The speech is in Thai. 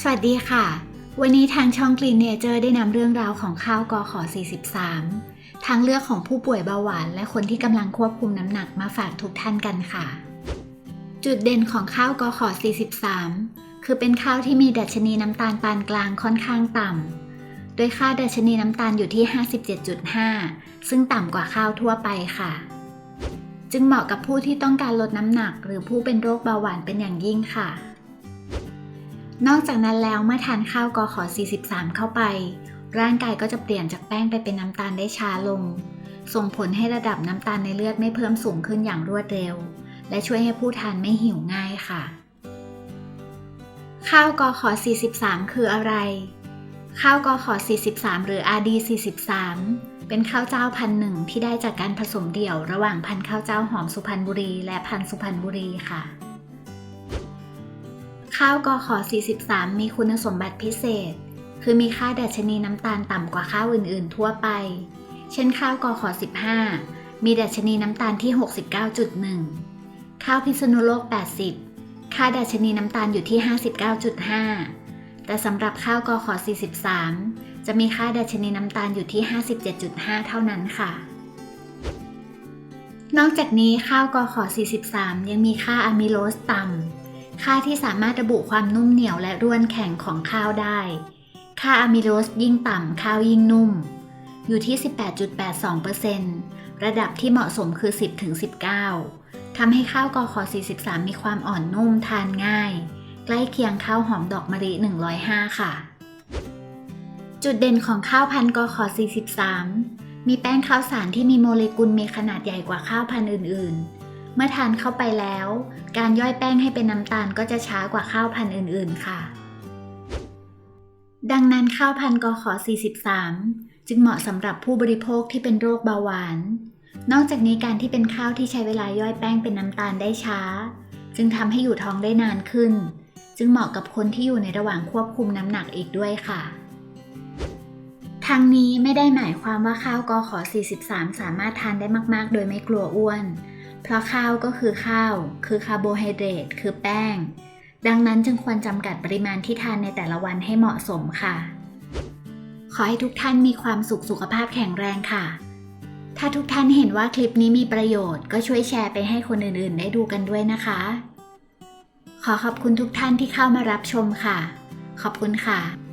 สวัสดีค่ะ วันนี้ทางช่อง Clean Nature ได้นำเรื่องราวของข้าวกอขอ 43 ทางเลือกของผู้ป่วยเบาหวาน และคนที่กำลังควบคุมน้ำหนักมาฝากทุกท่านกันค่ะ จุดเด่นของข้าวกอขอ 43 คือเป็นข้าวที่มีดัชนีน้ำตาลปานกลางค่อนข้างต่ำ โดยค่าดัชนีน้ำตาลอยู่ที่ 57.5 ซึ่งต่ำกว่าข้าวทั่วไปค่ะ จึงเหมาะกับผู้ที่ต้องการลดน้ำหนัก หรือผู้เป็นโรคเบาหวานเป็นอย่างยิ่งค่ะ นอกจากนั้นแล้วเมื่อทานข้าวกอขอ 43 เข้าไป ร่างกายก็จะเปลี่ยนจากแป้งไปเป็นน้ำตาลได้ช้าลง ส่งผลให้ระดับน้ำตาลในเลือดไม่เพิ่มสูงขึ้นอย่างรวดเร็ว และช่วยให้ผู้ทานไม่หิวง่ายค่ะ ข้าวกอขอ 43 คืออะไร ข้าวกอขอ 43 หรือ RD 43 เป็นข้าวเจ้าพันหนึ่งที่ได้จากการผสมเดี่ยว ระหว่างพันข้าวเจ้าหอมสุพรรณบุรี และพันสุพรรณบุรีค่ะ ข้าวกอขอ 43 มีคุณสมบัติพิเศษ คือมีค่าดัชนีน้ำตาลต่ำกว่าข้าวอื่น ๆ ทั่วไป เช่นข้าวกอขอ 15 มีดัชนีน้ำตาลที่ 69.1 ข้าวพิษณุโลก 80 ค่าดัชนีน้ำตาลอยู่ที่ 59.5 แต่สำหรับข้าวกอขอ 43 จะมีค่าดัชนีน้ำตาลอยู่ที่ 57.5 เท่านั้นค่ะนอกจากนี้ข้าวกอขอ 43 ยังมีค่าอะมิโลสต่ำ ค่าที่สามารถระบุความนุ่มเหนียวและร่วนแข็งของข้าวได้ ค่าอะมิโลสยิ่งต่ำข้าวยิ่งนุ่ม อยู่ที่ 18.82%ระดับที่เหมาะสมคือ 10-19ทำให้ข้าวกอขอ43 มีความอ่อนนุ่มทานง่าย ใกล้เคียงข้าวหอมดอกมะลิ 105 ค่ะ จุดเด่นของข้าวพันกอขอ43 มีแป้งข้าวสารที่มีโมเลกุลมีขนาดใหญ่กว่าข้าวพันธุ์อื่นๆ เมื่อทานเข้าไปแล้ว การย่อยแป้งให้เป็นน้ำตาลก็จะช้ากว่าข้าวพันธุ์อื่นๆค่ะ ดังนั้นข้าวพันธุ์กอขอ43 จึงเหมาะสำหรับผู้บริโภคที่เป็นโรคเบาหวาน นอกจากนี้การที่เป็นข้าวที่ใช้เวลาย่อยแป้งเป็นน้ำตาลได้ช้า จึงทำให้อยู่ท้องได้นานขึ้น จึงเหมาะกับคนที่อยู่ในระหว่างควบคุมน้ำหนักอีกด้วยค่ะทั้งนี้ไม่ได้หมายความว่าข้าวกอขอ 43 สามารถทานได้มาก ๆ โดยไม่กลัวอ้วน เพราะข้าวก็คือข้าว คือคาร์โบไฮเดรตคือแป้ง ดังนั้นจึงควรจำกัดปริมาณที่ทานในแต่ละวันให้เหมาะสมค่ะ ขอให้ทุกท่านมีความสุขสุขภาพแข็งแรงค่ะ ถ้าทุกท่านเห็นว่าคลิปนี้มีประโยชน์ก็ช่วยแชร์ไปให้คนอื่นๆ ได้ดูกันด้วยนะคะ ขอขอบคุณทุกท่านที่เข้ามารับชมค่ะ ขอบคุณค่ะ